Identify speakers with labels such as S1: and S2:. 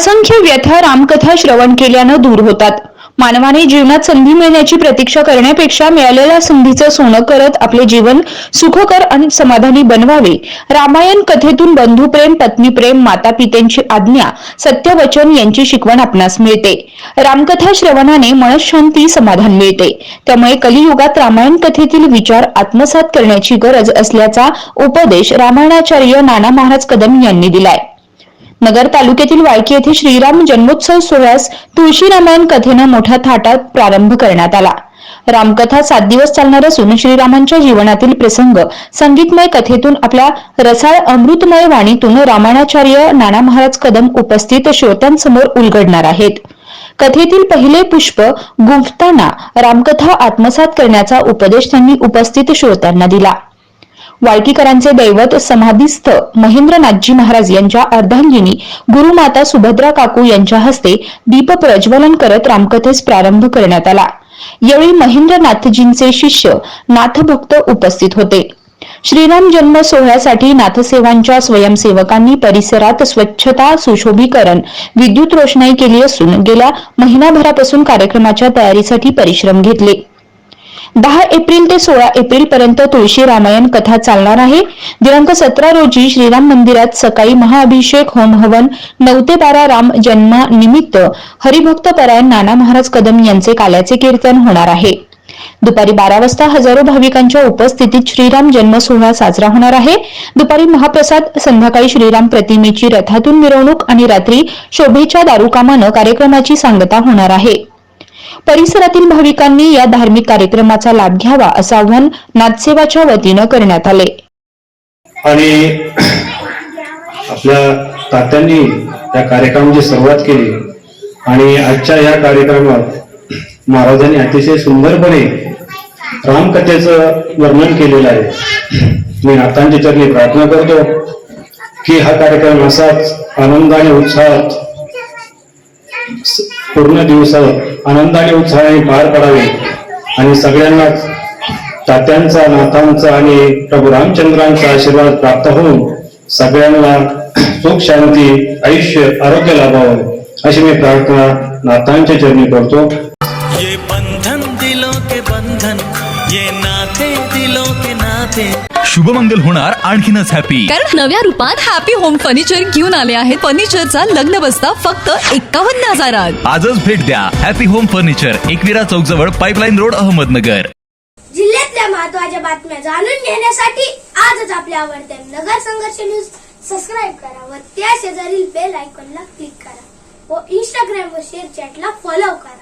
S1: असंख्य व्यथा रामकथा श्रवण केल्यानं दूर होतात. मानवाने जीवनात संधी मिळण्याची प्रतीक्षा करण्यापेक्षा मिळालेल्या संधीचं सोनं करत आपले जीवन सुखकर आणि समाधानी बनवावे. रामायण कथेतून बंधुप्रेम पत्नीप्रेम माता पित्यांची आज्ञा सत्यवचन यांची शिकवण आपणास मिळते. रामकथा श्रवणाने मनशांती समाधान मिळते. त्यामुळे कलियुगात रामायण कथेतील विचार आत्मसात करण्याची गरज असल्याचा उपदेश रामायणाचार्य नाना महाराज कदम यांनी दिलाय. नगर तालुक्यातील वाळकी येथे श्रीराम जन्मोत्सव सोहळ्यास तुळशी रामायण कथेनं मोठ्या थाटात प्रारंभ करण्यात आला. रामकथा सात दिवस चालणार असून श्रीरामांच्या जीवनातील प्रसंग संगीतमय कथेतून आपल्या रसाळ अमृतमय वाणीतून रामाणाचार्य नाना महाराज कदम उपस्थित श्रोत्यांसमोर उलगडणार आहेत. कथेतील पहिले पुष्प गुंफताना रामकथा आत्मसात करण्याचा उपदेश त्यांनी उपस्थित श्रोत्यांना दिला. वाळकीकरांचे दैवत समाधीस्थ महेंद्रनाथजी महाराज यांच्या अर्धांगिनी गुरुमाता सुभद्रा काकू यांच्या हस्ते दीप प्रज्वलन करत रामकथेस प्रारंभ करण्यात आला. यावेळी महेंद्रनाथजींचे शिष्य नाथभक्त उपस्थित होते. श्रीराम जन्म सोहळ्यासाठी नाथसेवांच्या स्वयंसेवकांनी परिसरात स्वच्छता सुशोभीकरण विद्युत रोषणाई केली असून गेल्या महिनाभरापासून कार्यक्रमाच्या तयारीसाठी परिश्रम घेतले. दहा एप्रिल ते सोळा एप्रिल पर्यंत तुळशी रामायण कथा चालणार आहे. दिनांक सतरा रोजी श्रीराम मंदिरात सकाळी महाअभिषेक होम हवन नऊ ते बारा राम जन्मानिमित्त हरिभक्त परायण नाना महाराज कदम यांचे काल्याचे कीर्तन होणार आहे. दुपारी बारा वाजता हजारो भाविकांच्या उपस्थितीत श्रीराम जन्म सोहळा साजरा होणार आहे. दुपारी महाप्रसाद संध्याकाळी श्रीराम प्रतिमेची रथातून मिरवणूक आणि रात्री शोभेच्या दारुकामानं कार्यक्रमाची सांगता होणार आहे. परिसरातील भाविकांनी या धार्मिक कार्यक्रमाचा लाभ घ्यावा असं आवाहन नाथसेवाच्या वतीनं करण्यात आले.
S2: आणि आपल्या तात्यांनी या कार्यक्रमाची सुरुवात केली. आणि आजच्या या कार्यक्रमात महाराजांनी अतिशय सुंदरपणे रामकथेचं वर्णन केलेलं आहे. मी नाथांच्या चरणी प्रार्थना करतो की हा कार्यक्रम असाच आनंदाने उत्साहात पूर्ण दिवस आनंदाने उत्साहाने पार पडावे. आणि सगळ्यांनाच तात्यांचा नाथांचा आणि प्रभू रामचंद्रांचा आशीर्वाद प्राप्त होऊन सगळ्यांना सुख शांती आयुष्य आरोग्य लाभावं. अशी मी प्रार्थना नाथांच्या चरणी करतो.
S3: ये बंधन दिलो के बंधन ये नाते दिलो के नाते।
S4: शुभमंगल होणार आणखीनच हॅपी
S5: कारण नव्या रूपात हॅपी होम फर्निचर घेऊन आले आहेत. फर्निचरचा लग्न बसता फक्त एक्कावन्न हजारात.
S4: आजच भेट द्या. हॅपी होम फर्निचर एकविरा चौक जवळ पाईपलाईन रोड अहमदनगर.
S6: जिल्ह्यातल्या महत्त्वाच्या बातम्या जाणून घेण्यासाठी आजच आपल्या आवडत्या नगर संघर्ष न्यूज सबस्क्राईब करा व त्या शेजारील बेल आयकॉनला क्लिक करा. व इंस्टाग्राम व शेअर चॅटला फॉलो करा.